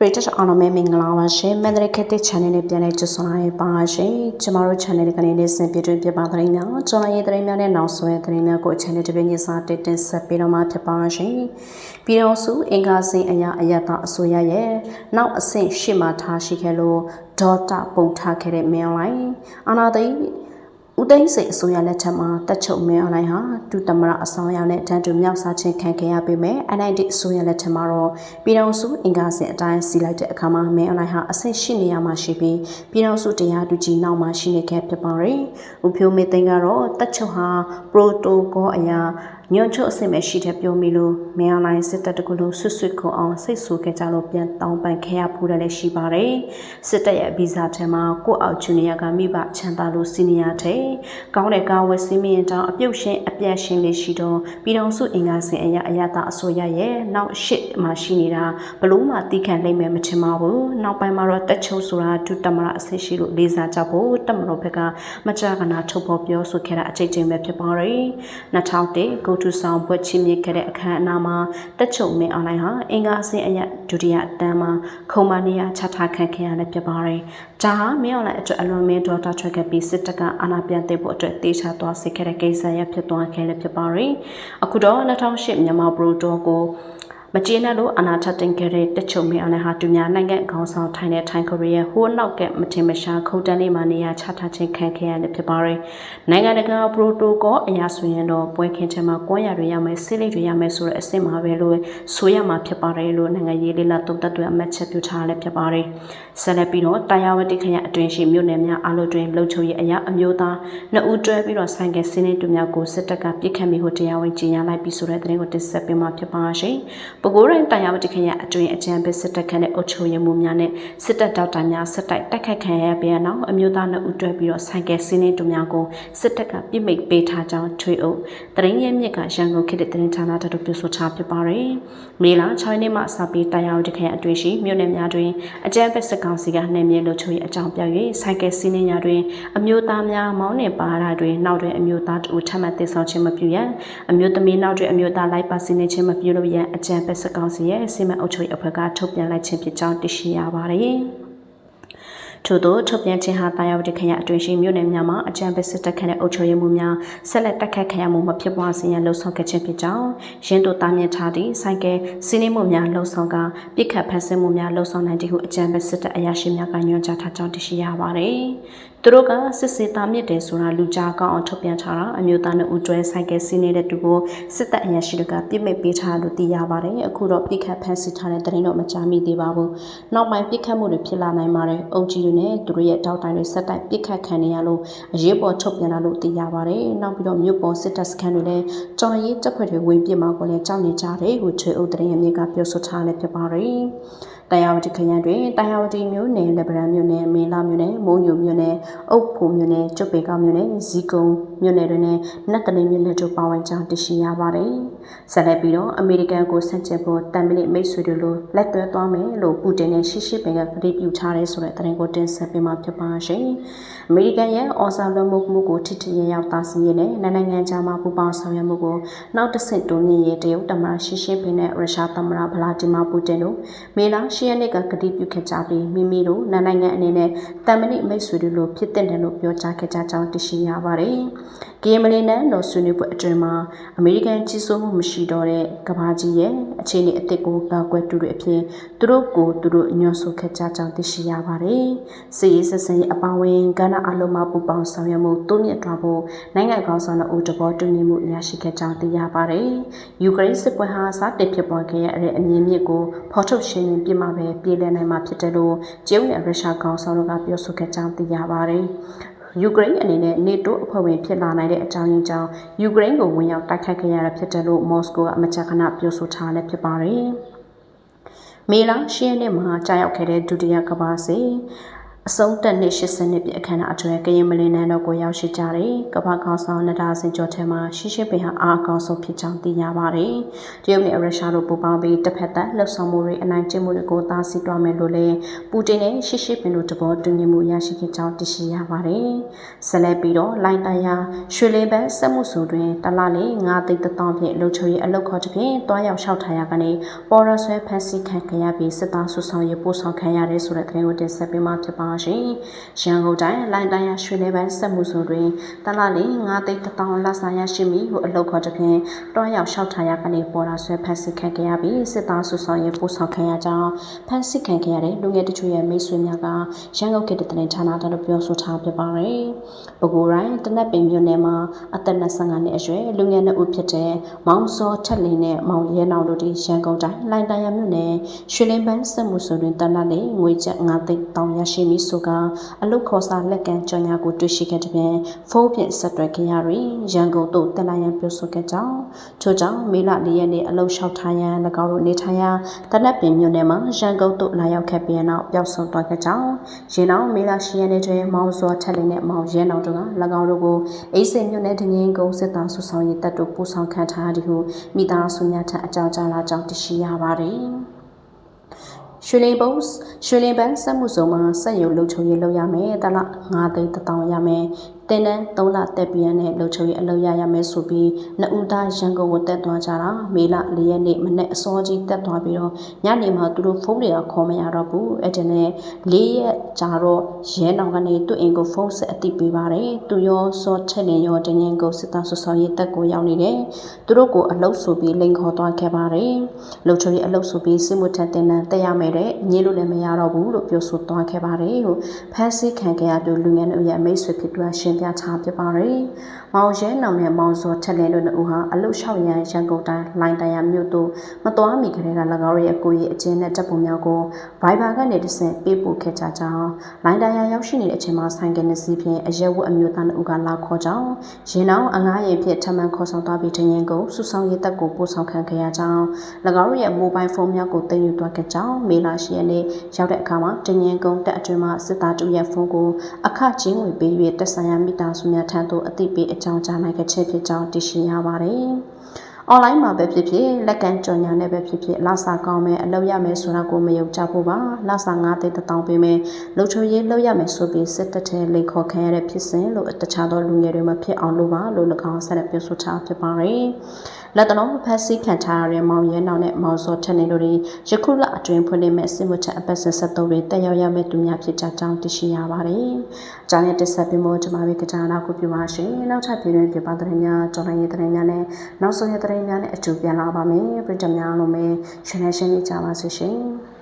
ပရိသတ်အားလုံးပဲမင်္ဂလာပါရှင်မန္တလေးခက်တဲ့ channel နဲ့ပြန်လည်ကြိုဆိုလာပါရှင်ကျမတို့ channel ကနေနေ့စဉ်ပြည့်တွင်ပြပါသတင်းများကျွန်တော်ရေးသတင်းများနဲ့နောက်ဆုံးရသတင်းများကို channel တစ်ပြည့်ညစာတက်တင်ဆက်ပေးတော့မှာဖြစ်ပါရှင်ပြည်တော်စုအင်္ဂါစင်အရာအယတာအစိုးရရဲ့နောက်အဆင့်ရှေ့မှာထားရှိခဲ့လို့ဒေါတာပုံထားခဲ့တဲ့မင်းလိုင်းအာနာသိ ဦးသိန်းစိတ်အစိုးရလက်ထက်မှာတက်ချုပ်မင်းအလိုက်ဟာဒုသမရအဆောင်ရောက်တဲ့တန်တူမြောက်စားခြင်းခံခဲ့ရပေမဲ့ NID အစိုးရလက်ထက်မှာတော့ပြည်တော်စုအင်္ဂါစင်အတိုင်းစီလိုက်တဲ့အခါမှာမင်းအလိုက်ဟာအဆင့်ရှိနေရမှာရှိပြီးပြည်တော်စုတရားသူကြီးနောက်မှာရှိနေခဲ့ဖြစ်ပါတယ်။ဦးဖြိုးမေသိန်းကတော့တက်ချုပ်ဟာပရိုတိုကောအရာညွန့်ချုပ်အဆင့်ပဲရှိတဲ့ပြောမိလို့ မင်းအလိုက်စစ်တပ်တကူလုံးဆွတ်ဆွတ်ခုံအောင်စိတ်ဆူခဲ့ကြလို့ပြန်တောင်းပန်ခဲ့ရဖို့လည်းရှိပါတယ်။စစ်တပ်ရဲ့ဗီဇာထဲမှာကိုအောက်ဂျူနီယာကမိဘချန်တာလို့စီနီယာတဲ့ကောင်းတဲ့ကာဝယ်စီမင်းတောင်အပြုတ်ရှင်အပြတ်ရှင်လေးရှိတော့ပြည်တော်စုအင်္ဂါစင်အရာအရသာအစိုးရရဲ့နောက်ရှစ်မှာရှိနေတာဘလို့မှတီးခံလိမ့်မယ်မထင်ပါဘူးနောက်ပိုင်းမှာတော့တက်ချုပ်ဆိုတာဒုတမရအဆင့်ရှိလို့လေးစားကြဖို့တက်မတော်ဘက်ကမကြာခဏထုတ်ဖော်ပြောဆိုခဲ့တာအချိန်ချင်းပဲဖြစ်ပါတယ်2001ဂုတ်ထုဆောင်ဘွဲ့ချင်းမြစ်ခဲ့တဲ့အခမ်းအနားမှာတက်ချုပ်မင်းအွန်လိုင်းဟာအင်္ဂါအဆင့်အရာဒုတိယအတန်းမှာခုံမနေရချထားခံခဲ့ရတဲ့ဖြစ်ပါတယ်ဒါဟာမင်းအွန်လိုင်းအတွက်အလွန်မင်းဒေါ်တာထွက်ခဲ့ပြီးစစ်တပ်ကအာဏာပြန်သိဖို့အတွက်တေချာသွားစေခဲ့တဲ့ကိစ္စရဖြစ်သွားခဲ့လည်းဖြစ်ပါတယ်အခုတော့2008မြန်မာပရိုတိုကို မကျေနပ်လို့အနာထတင်ခဲ့တဲ့တချုံမင်းအနေဟာတူများနိုင်ငံခေါင်းဆောင်ထိုင်တဲ့ထိုင်ကိုရီးယားဟိုးနောက်ကမထင်မရှားခုတ်တန်းလေးမှာနေရာချထားခြင်းခံခဲ့ရတယ်ဖြစ်ပါတယ်။နိုင်ငံတကာပရိုတိုကောအရာဆိုရင်တော့ပွဲခင်းချက်မှာကွမ်းရတွေရမယ်စစ်လိတွေရမယ်ဆိုတဲ့အဆင့်မှာပဲလို့ဆိုရမှာဖြစ်ပါတယ်လို့နိုင်ငံရေးလေးလာတုံ့တက်တွေအမှတ်ချက်ပြုထားလည်းဖြစ်ပါတယ်။ဆက်လက်ပြီးတော့တာယာဝတိခရအတွင်ရှိမြို့နယ်များအလို့တွင်လှုပ်ချုံရဲ့အရာအမျိုးသားနှစ်ဦးတွဲပြီးတော့ဆိုင်ကယ်စင်းနေတူများကိုစစ်တပ်ကပြစ်ခတ်မိဟိုတရားဝင်ကြီးညာလိုက်ပြီးဆိုတဲ့သတင်းကိုတင်ဆက်ပေးမှာဖြစ်ပါရှင်။ပဲခူးတိုင်းတရားဝတိခရအတွင်အကြံပေးစစ်တပ်ခန့်တဲ့အုပ်ချုပ်ရေးမှူးများနဲ့စစ်တပ်ဒေါက်တာများစစ်တိုက်တိုက်ခိုက်ခံရပြီးနောက်အမျိုးသားနှစ်ဦးတွဲပြီးတော့ဆိုင်ကယ်စင်းနေတူများကိုစစ်တပ်ကပြစ်မိတ်ပေးထားကြောင်းထွေအုပ်တရင်ရဲမြစ်ကရန်ကုန်ခေတ်တဲ့သတင်းဌာနတို့ပြုဆိုထားဖြစ်ပါတယ်။မေလ6ရက်နေ့မှစပြီးတရားဝတိခရအတွင်ရှိမြို့နယ်များတွင်အကြံပေးစစ်ကောင်စီကနှိမ်မြဲလို့ချုပ်ရေးအကြောင်းပြ၍ဆိုင်ကယ်စီးနှင်းရာတွင်အမျိုးသားများမောင်းနှင်ပါရာတွင်နောက်တွင်အမျိုးသားတူထပ်မံတည်ဆောင်ခြင်းမပြုရန်အမျိုးသမီးနောက်တွင်အမျိုးသားလိုက်ပါစီးနှင်းခြင်းမပြုလို့ရန်အကြံပေးစစ်ကောင်စီရဲ့စီမံအုပ်ချုပ်ရေးအဖွဲ့ကထုတ်ပြန်လိုက်ခြင်းဖြစ်ကြောင်းသိရှိရပါတယ်။ထို့သောထုတ်ပြန်ခြင်းဟာတာယာဝတီခရိုင်အတွင်းရှိမြို့နယ်များမှာအကြံပေးစစ်တပ်ခန့်တဲ့အုပ်ချုပ်ရေးမှုများဆက်လက်တက်ခတ်ခံရမှုမဖြစ်ပွားစေရန်လှုံ့ဆော်ခဲ့ခြင်းဖြစ်ကြောင်းရင်းတို့တာမြင့်ထားသည့်ဆိုင်ကယ်စီးနှင်းမှုများလှုံ့ဆော်ကပြစ်ခတ်ဖန်ဆင်းမှုများလှုံ့ဆော်နိုင်သည်ဟုအကြံပေးစစ်တပ်အရာရှိများကညွှန်ကြားထားကြောင်းသိရှိရပါသည်။ သူတို့ကစစ်စေတာမြင့်တယ်ဆိုတာလူကြားကောင်းအောင်ထုတ်ပြန်ထားတာအမျိုးသားနဲ့ဦးတွဲဆိုင်ကယ်စီးနေတဲ့သူကိုစစ်တပ်အရာရှိတွေကပြစ်မိတ်ပေးထားလို့သိရပါတယ်။အခုတော့ပြစ်ခတ်ဖန်ဆီးထားတဲ့တရင်တော့မကြားမိသေးပါဘူး။နောက်ပိုင်းပြစ်ခတ်မှုတွေဖြစ်လာနိုင်ပါတယ်။အုပ်ကြီးတွေနဲ့သူတို့ရဲ့တောက်တိုင်တွေဆက်တိုက်ပစ်ခတ်ခံနေရလို့အရေးပေါ်ထုတ်ပြန်လာလို့သိရပါတယ်။နောက်ပြီးတော့မြို့ပေါ်စစ်တပ်စခန်းတွေလည်းကြော်ရေးတပ်ဖွဲ့တွေဝင်ပြစ်မှာကိုလည်းကြောက်နေကြတယ်ကိုချွေအုပ်တရင်အမြင့်ကပြောဆိုထားလည်းဖြစ်ပါတယ်။ တရားဝတီခရိုင်တွင်တရားဝတီမြို့နယ်လက်ဗရန်မြို့နယ်မင်းလာမြို့နယ်မိုးညိုမြို့နယ်အုပ်ဖို့မြို့နယ်ကျွတ်ပေကောက်မြို့နယ်ဇီကုံမြို့နယ်တွင်နဲ့နတ်တလင်းမြို့နယ်တို့ပါဝင်ကြောင်းသိရှိရပါတယ်။ဆက်လက်ပြီးတော့အမေရိကန်ကိုဆန့်ကျင်ဖို့တမ်မနစ်မိတ်ဆွေတို့လိုလက်တွဲသွားမယ်လို့ပူတင်နဲ့ရှီရှီပင်ကကြေပြုထားတယ်ဆိုတဲ့သတင်းကိုတင်ဆက်ပေးမှာဖြစ်ပါရှင်။အမေရိကန်ရဲ့အော်ဆာလွန်မှုမှုကိုထိထိရရောက်တာစီရင်နဲ့နိုင်ငံခြားမှာပူပေါင်းဆောင်ရွက်မှုကိုနောက်တစ်ဆင့်တိုးမြင့်ရေးတရုတ်တမန်ရှီရှီပင်နဲ့ရုရှားသမ္မတဗလာဒီမာပူတင်တို့မေလ10ရက်နေ့ကကတိပြုခဲ့ကြပြီးမိမိတို့နိုင်ငံအနေနဲ့တမ်မနစ်မိတ်ဆွေတို့လိုဖြစ်တဲ့တယ်လို့ပြောကြားခဲ့ကြကြောင်းသိရှိရပါတယ်။ဂေမလီနန်တော်ဆွေးနွေးပွဲအတွင်းမှာအမေရိကန်ကြီးစိုးမှုမရှိတော့တဲ့ကဘာကြီးရဲ့အခြေအနေအသစ်ကိုကာကွယ်တူတွေအဖြစ်သူတို့ကိုသူတို့ညွှန်ဆိုခဲ့ကြကြောင်းသိရှိရပါတယ်။စစ်ရေးဆက်ဆံရေးအပါအဝင်ကဏ္ဍအလုံးမပူပေါင်းဆောင်ရွက်မှုတိုးမြင့်သွားဖို့နိုင်ငံကောင်းဆောင်တို့တဘောတူညီမှုရရှိခဲ့ကြောင်းသိရပါတယ်။ယူကရိန်းစစ်ပွဲဟာစတင်ဖြစ်ပေါ်ခဲ့တဲ့အမြင့်မြင့်ကိုဖော်ထုတ်ရှင်းလင်းပြမှာပဲပြည်လည်နိုင်မှာဖြစ်တယ်လို့ကျုံနဲ့ရုရှားကောင်းဆောင်တို့ကပြောဆိုခဲ့ကြောင်းသိရပါတယ်။ ယူကရိန်းအနေနဲ့ NATO အဖွဲ့ဝင်ဖြစ်လာနိုင်တဲ့အကြောင်းရင်းကြောင့် ယူကရိန်းကိုဝင်ရောက်တိုက်ခိုက်ခဲ့ရတာဖြစ်တယ်လို့ မော်စကိုကအမချခဏပြောဆိုထားလည်းဖြစ်ပါတယ်။မေလ10ရက်နေ့မှာကြာရောက်ခဲ့တဲ့ ဒုတိယကမ္ဘာစစ် အအဆုံးတက်နှစ်80နှစ်ပြည့်အခမ်းအနားအတွင်းကရင်မလီနန်းတော်ကိုရောက်ရှိကြတဲ့ကမ္ဘာခေါင်းဆောင်နဒါစင်ကျော်ထဲမှာရှိရှိပင်ဟာအားအကောင်းဆုံးဖြစ်ကြောင်းသိရပါတယ်။တရုတ်နဲ့ရုရှားတို့ပူးပေါင်းပြီးတစ်ဖက်သက်လှုပ်ဆောင်မှုတွေအနိုင်ကျင့်မှုတွေကိုတားဆီးတွားမယ်လို့လည်းပူတင်နဲ့ရှိရှိပင်တို့တဘောတူညီမှုရရှိခဲ့ကြောင်းသိရှိရပါတယ်။ဆက်လက်ပြီးတော့လိုင်းတယာရွှေလေးဘက်စက်မှုစုတွင်တလလေးငါးသိန်းတောင်းဖြင့်လှုပ်ချွေအလုတ်ခေါ်တစ်ဖြင့်တွားရောက်လျှောက်ထားရကနေပေါ်ရဆွဲဖက်စီခံခဲ့ရပြီးစစ်သားဆုဆောင်ရေးပို့ဆောင်ခံရတဲ့ဆိုတဲ့သတင်းကိုတင်ဆက်ပေးမှာဖြစ်ပါရှင်။ရန်ကုန်တိုင်းလိုင်တိုင်းရရွှေလဲပန်းစက်မှုစုတွင်တလလေး9သိန်းတောင်းလက်ဆိုင်ရရှိမိဟုအလုတ်ခေါ်တဲ့ဖြင့်တွားရောက်လျှောက်ထားရကနေပေါ်လာဆွဲဖက်စစ်ခံခဲ့ရပြီးစစ်သားဆုဆောင်ရေးပို့ဆောင်ခံရကြောင်းဖက်စစ်ခံခဲ့ရတဲ့လူငယ်တချို့ရဲ့မိတ်ဆွေများကရန်ကုန်ခေတ်တဲ့တင်ဌာနတော်ပြောဆိုထားပြပါရယ်။ပဲခူးတိုင်းတနက်ပင်မြို့နယ်မှာအသက်25နှစ်အရွယ်လူငယ်နှစ်ဦးဖြစ်တဲ့မောင်စောထက်လင်းနဲ့မောင်ရဲနောင်တို့ဒီရန်ကုန်တိုင်းလိုင်တိုင်းရမြို့နယ်ရွှေလင်းပန်းစက်မှုစုတွင်တလလေးငွေကျပ်9သိန်းတောင်းရရှိမိဆိုကအလုတ်ခေါ်စာလက်ကမ်းကြော်ညာကိုတွေ့ရှိခဲ့တဲ့ပြင်ဖုန်းဖြင့်ဆက်သွယ်ခဲ့ရတွင်ရန်ကုန်သို့တက်လာရန်ပြောဆိုခဲ့ကြောင်းထို့ကြောင့်မေလ၄ရက်နေ့အလုတ်လျှောက်ထားရန်၎င်းတို့နေထိုင်ရာတနက်ပင်မြို့နယ်မှာရန်ကုန်သို့လာရောက်ခဲ့ပြီးနောက်ပျောက်ဆုံးသွားခဲ့ကြောင်းရင်းနောက်မေလ၈ရက်နေ့တွင်မောင်စောထက်လင်းနဲ့မောင်ရဲနောင်တို့က၎င်းတို့ကိုအိစိမြို့နယ်ဒင်းရင်ကုန်းစစ်သားစုဆောင်ရေးတပ်တို့ပို့ဆောင်ခံထားသည်ဟုမိသားစုများထံအကြောင်းကြားလာကြောင်းသိရှိရပါသည် ရွှေလင်းပုံရွှေလင်းပန်းစက်မှုစုံမှာစက်ရုံလုံချုံရေးလုပ်ရမယ်တလ9သိန်း1000ရမယ် တင်တန်း3လတက်ပြန်နဲ့လှုပ်ချုံရေးအလုပ်ရရမယ်ဆိုပြီးနှစ်ဦးသားရန်ကုန်ကိုတက်သွားကြတာမေလ၄ရက်နေ့မနေ့အစောကြီးတက်သွားပြီးတော့ညနေမှာသူတို့ဖုန်းတွေကခေါ်မရတော့ဘူးအဲ့ဒါနဲ့၄ရက်ကြာတော့ရဲနောင်ကနေသူ့အိမ်ကိုဖုန်းဆက်အတိပေးပါတယ်သူရောစောထက်နေရောတငင်ကိုစစ်သားဆွဆောင်ရေးတက်ကိုရောက်နေတယ်သူတို့ကိုအလုပ်ဆိုပြီးလိန်ခေါ်သွားခဲ့ပါတယ်လှုပ်ချုံရေးအလုပ်ဆိုပြီးစစ်မှုထက်တင်တန်းတက်ရမယ်တဲ့ညင်းလို့လည်းမရတော့ဘူးလို့ပြောဆိုသွားခဲ့ပါတယ်ဟိုဖန်ဆီးခံခဲ့ရသူလူငယ်တို့ရဲ့မိတ်ဆွေဖြစ်သူရှင်ပြထားဖြစ်ပါတယ်။မောင်ရဲနောင်နဲ့မောင်စောထက်လင်းတို့နှစ်ဦးဟာအလုရှောက်ရန်ရန်ကုန်တိုင်းလိုင်တရာမြို့သို့မတော်မီကလေးက၎င်းရဲ့အကိုရဲ့အကျဉ်းနဲ့တပ်ပုံများကို Viber ကနေတဆင့်ပေးပို့ခဲ့ကြကြောင်းလိုင်တရာရောက်ရှိနေတဲ့အချိန်မှာဆိုင်ကနေစီးဖြင့်အရက်ဝတ်အမျိုးသားနှစ်ဦးကလာခေါ်ကြောင်းရင်နောင်အငားရင်ဖြင့်ထမှန်ခေါ်ဆောင်သွားပြီးတရင်ကိုစုဆောင်ရေးတပ်ကိုပို့ဆောင်ခံခဲ့ရကြောင်း၎င်းရဲ့မိုဘိုင်းဖုန်းများကိုတင်ယူသွားခဲ့ကြောင်းမေလာရှိရနေ့ရောက်တဲ့အခါမှာတရင်ကုန်းတပ်အတွင်းမှစစ်သားတူရဲ့ဖုန်းကိုအခချင်းငွေပေး၍တက်ဆိုင်ရာမိသားစုများထံသို့အသိပေးအကြောင်းကြားနိုင်ခဲ့ခြင်းဖြစ်ကြောင်းသိရှိရပါတယ်။ online မှာပဲဖြစ်ဖြစ်လက်ကန်ကြော်ညာနဲ့ပဲဖြစ်ဖြစ်လာစာကောင်းမယ်အလုပ်ရမယ်ဆိုတာကိုမယုံကြဖို့ပါလာစာ9သိန်းတောင်းပေးမယ်လုံချုံရေးလုပ်ရမယ်ဆိုပြီးစစ်တပ်ထဲလိန်ခေါ်ခံရတဲ့ဖြစ်စဉ်လို့တခြားသောလူငယ်တွေမဖြစ်အောင်လုပ်ပါလို့၎င်းဆက်လက်ပြောဆိုထားဖြစ်ပါတယ်လက်တလုံးဖက်စီခံထားရတဲ့မောင်ရဲနောင်နဲ့မောင်စောထက်နေတို့တွေယခုလအတွင်းဖွင့်လှစ်မဲ့စစ်မှုထက်အပတ်စဉ်73တွေတက်ရောက်ရမယ့်သူများဖြစ်ကြကြောင်းသိရှိရပါတယ်။အကြောင်းရတက်ဆက်ပြီးမှကျွန်မတို့ကကြာနာကိုပြပါရှင်။နောက်ထပ်ပြည်တွင်ပြပတဲ့များကြော်လိုင်းရေးတဲ့များနဲ့နောက်ဆုံးရတဲ့များနဲ့အတူပြန်လာပါမယ်။ပြည်သူများလုံးပဲရှင်နေရှင်းနေကြပါစေရှင်။